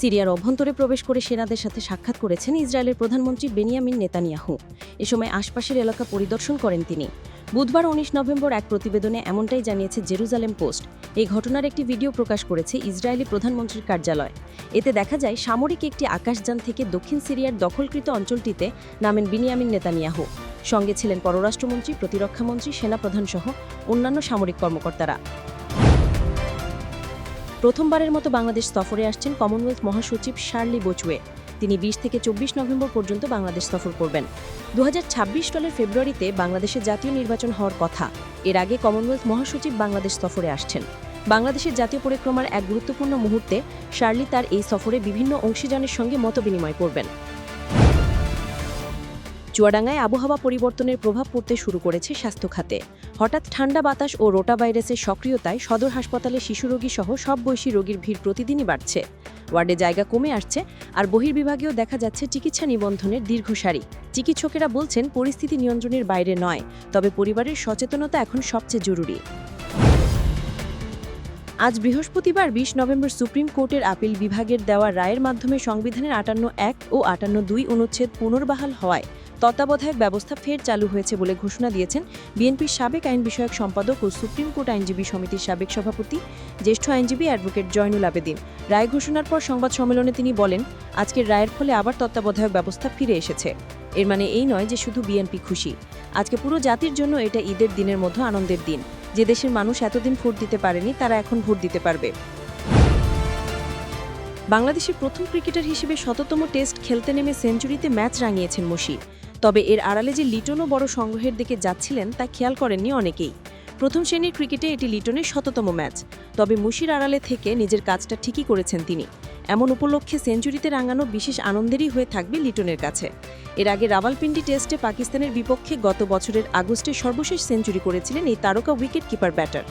সিরিয়ার অভ্যন্তরে প্রবেশ করে সেনাদের সাথে সাক্ষাৎ করেছেন ইসরায়েলের প্রধানমন্ত্রী বেনিয়ামিন নেতানিয়াহু। এ সময় আশপাশের এলাকা পরিদর্শন করেন তিনি। বুধবার উনিশ নভেম্বর এক প্রতিবেদনে এমনটাই জানিয়েছে জেরুজালেম পোস্ট। এই ঘটনার একটি ভিডিও প্রকাশ করেছে ইসরায়েলি প্রধানমন্ত্রীর কার্যালয়। এতে দেখা যায়, সামরিক একটি আকাশযান থেকে দক্ষিণ সিরিয়ার দখলকৃত অঞ্চলটিতে নামেন বিনিয়ামিন নেতানিয়াহু। সঙ্গে ছিলেন পররাষ্ট্রমন্ত্রী, প্রতিরক্ষামন্ত্রী, সেনাপ্রধানসহ অন্যান্য সামরিক কর্মকর্তারা। প্রথমবারের মতো বাংলাদেশ সফরে আসছেন কমনওয়েলথ মহাসচিব শার্লি বচুয়ে তিনি বিশ থেকে চব্বিশ নভেম্বর পর্যন্ত বাংলাদেশ সফর করবেন। দু হাজার ছাব্বিশ সালের ফেব্রুয়ারিতে বাংলাদেশে জাতীয় নির্বাচন হওয়ার কথা। এর আগে কমনওয়েলথ মহাসচিব বাংলাদেশ সফরে আসছেন। বাংলাদেশের জাতীয় পরিক্রমার এক গুরুত্বপূর্ণ মুহূর্তে শার্লি তার এই সফরে বিভিন্ন অংশীজনের সঙ্গে মত বিনিময় করবেন। চুয়াডাঙ্গায় আবহাওয়া পরিবর্তনের প্রভাব পড়তে শুরু করেছে স্বাস্থ্য খাতে। হঠাৎ ঠান্ডা বাতাস ও রোটা ভাইরাসের সক্রিয়তায় সদর হাসপাতালে শিশু রোগী সহ সব বয়সী রোগীর ভিড় প্রতিদিনই বাড়ছে। ওয়ার্ডে জায়গা কমে আসছে আর বহির্বিভাগেও দেখা যাচ্ছে চিকিৎসা নিবন্ধনের দীর্ঘ সারি চিকিৎসকেরা বলছেন, পরিস্থিতি নিয়ন্ত্রণের বাইরে নয়, তবে পরিবারের সচেতনতা এখন সবচেয়ে জরুরি। আজ বৃহস্পতিবার বিশ নভেম্বর সুপ্রিম কোর্টের আপিল বিভাগের দেওয়া রায়ের মাধ্যমে সংবিধানের আটান্ন এক ও আটান্ন দুই অনুচ্ছেদ পুনর্বহাল হওয়ায় তত্ত্বাবধায়ক ব্যবস্থা ফের চালু হয়েছে বলে ঘোষণা দিয়েছেন বিএনপির সাবেক আইন বিষয়ক সম্পাদক ও সুপ্রিম কোর্ট আইনজীবী সমিতির সাবেক সভাপতি, জ্যেষ্ঠ আইনজীবী অ্যাডভোকেট জয়নুল আবেদিন। রায় ঘোষণার পর সংবাদ সম্মেলনে তিনি বলেন, আজকের রায়ের ফলে আবার তত্ত্বাবধায়ক ব্যবস্থা ফিরে এসেছে। এর মানে এই নয় যে শুধু বিএনপি খুশি। আজকে পুরো জাতির জন্য এটা ঈদের দিনের মধ্যে আনন্দের দিন। যে দেশের মানুষ এতদিন ভোট দিতে পারেনি, তারা এখন ভোট দিতে পারবে। বাংলাদেশের প্রথম ক্রিকেটার হিসেবে শততম টেস্ট খেলতে নেমে সেঞ্চুরিতে ম্যাচ রাঙিয়েছেন মুশি। তবে এর আড়ালে যে লিটনও বড় সংগ্রহের দিকে যাচ্ছিলেন, তা খেয়াল করেননি অনেকেই। প্রথম শ্রেণির ক্রিকেটে এটি লিটনের শততম ম্যাচ। তবে মুশির আড়ালে থেকে নিজের কাজটা ঠিকই করেছেন তিনি। এমন উপলক্ষে সেঞ্চুরিতে রাঙানো বিশেষ আনন্দেরই হয়ে থাকবে লিটনের কাছে। এর আগে রাওয়ালপিন্ডি টেস্টে পাকিস্তানের বিপক্ষে গত বছরের আগস্টে সর্বশেষ সেঞ্চুরি করেছিলেন এই তারকা উইকেট কিপার ব্যাটার।